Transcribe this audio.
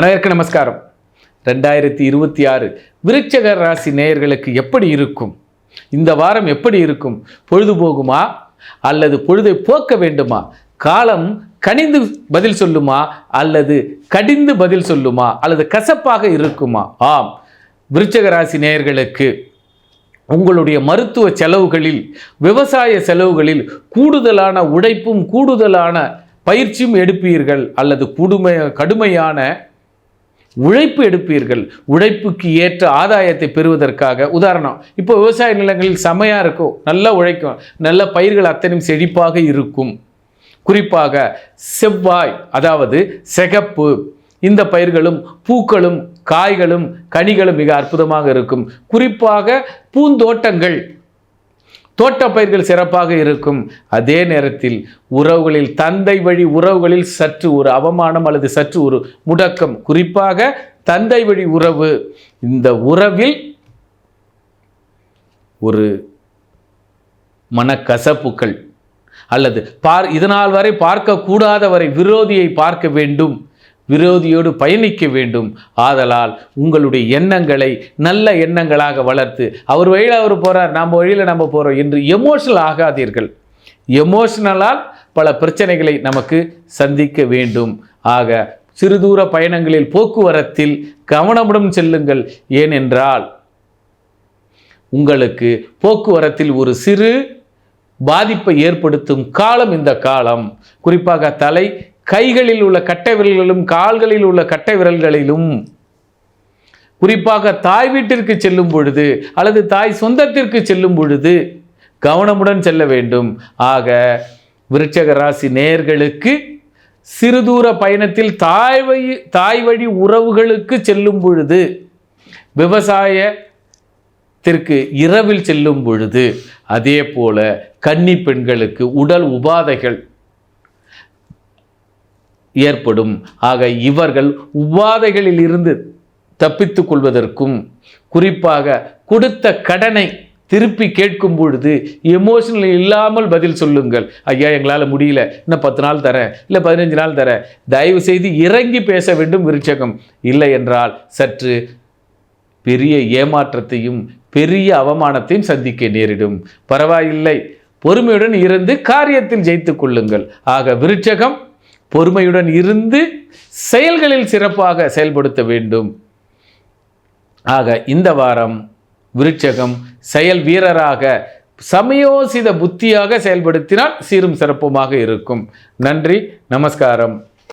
அனைவருக்கு நமஸ்காரம். ரெண்டாயிரத்தி இருபத்தி ஆறு விருட்சக ராசி நேயர்களுக்கு எப்படி இருக்கும்? இந்த வாரம் எப்படி இருக்கும்? பொழுது போகுமா அல்லது பொழுதை போக்க வேண்டுமா? காலம் கனிந்து பதில் சொல்லுமா? அல்லது கடிந்து பதில் சொல்லுமா? அல்லது கசப்பாக இருக்குமா? ஆம். விருட்சக ராசி நேயர்களுக்கு உங்களுடைய மருத்துவ செலவுகளில் விவசாய செலவுகளில் கூடுதலான உழைப்பும் கூடுதலான பயிற்சியும் எடுப்பீர்கள். அல்லது குடுமை கடுமையான உழைப்பு எடுப்பீர்கள். உழைப்புக்கு ஏற்ற ஆதாயத்தை பெறுவதற்காக. உதாரணம் இப்போ விவசாய நிலங்களில் செமையாக இருக்கும். நல்லா உழைக்கும். நல்ல பயிர்கள் அத்தனையும் செழிப்பாக இருக்கும். குறிப்பாக செவ்வாய் அதாவது சிகப்பு இந்த பயிர்களும் பூக்களும் காய்களும் கனிகளும் மிக அற்புதமாக இருக்கும். குறிப்பாக பூந்தோட்டங்கள் தோட்ட பயிர்கள் சிறப்பாக இருக்கும். அதே நேரத்தில் உறவுகளில் தந்தை வழி உறவுகளில் சற்று ஒரு அவமானம் அல்லது சற்று ஒரு முடக்கம். குறிப்பாக தந்தை வழி உறவு இந்த உறவில் ஒரு மனக்கசப்புகள் அல்லது பார் இதனால் வரை பார்க்கக்கூடாதவரை விரோதியை பார்க்க வேண்டும். விரோதியோடு பயணிக்க வேண்டும். ஆதலால் உங்களுடைய எண்ணங்களை நல்ல எண்ணங்களாக வளர்த்து அவர் வழியில் அவர் போகிறார் நம்ம வழியில் நம்ம போகிறோம் என்று எமோஷனல் ஆகாதீர்கள். எமோஷனலால் பல பிரச்சனைகளை நமக்கு சந்திக்க வேண்டும். ஆக சிறுதூர பயணங்களில் போக்குவரத்தில் கவனமுடன் செல்லுங்கள். ஏனென்றால் உங்களுக்கு போக்குவரத்தில் ஒரு சிறு பாதிப்பை ஏற்படுத்தும் காலம் இந்த காலம். குறிப்பாக தலை கைகளில் உள்ள கட்டை விரல்களிலும் கால்களில் உள்ள கட்டை விரல்களிலும் குறிப்பாக தாய் வீட்டிற்கு செல்லும் பொழுது அல்லது தாய் சொந்தத்திற்கு செல்லும் பொழுது கவனமுடன் செல்ல வேண்டும். ஆக விருட்சக ராசி நேயர்களுக்கு சிறுதூர பயணத்தில் தாய் வழி தாய் வழி உறவுகளுக்கு செல்லும் பொழுது விவசாயத்திற்கு இரவில் செல்லும் பொழுது அதே போல கன்னி பெண்களுக்கு உடல் உபாதைகள் ஏற்படும். ஆக இவர்கள் உபாதைகளில் இருந்து தப்பித்து கொள்வதற்கும் குறிப்பாக கொடுத்த கடனை திருப்பி கேட்கும் பொழுது எமோஷனல் இல்லாமல் பதில் சொல்லுங்கள். ஐயா எங்களால் முடியல. இன்னும் பத்து நாள் தரேன். இல்லை பதினஞ்சு நாள் தரேன். தயவு செய்து இறங்கி பேச வேண்டும் விருட்சகம். இல்லை என்றால் சற்று பெரிய ஏமாற்றத்தையும் பெரிய அவமானத்தையும் சந்திக்க நேரிடும். பரவாயில்லை. பொறுமையுடன் இருந்து காரியத்தில் ஜெயித்துக் கொள்ளுங்கள். ஆக விருட்சகம் பொறுமையுடன் இருந்து செயல்களில் சிறப்பாக செயல்படுத்த வேண்டும். ஆக இந்த வாரம் விருட்சகம் செயல் வீரராக சமயோசித புத்தியாக செயல்படுத்தினால் சீரும் சிறப்புமாக இருக்கும். நன்றி நமஸ்காரம்.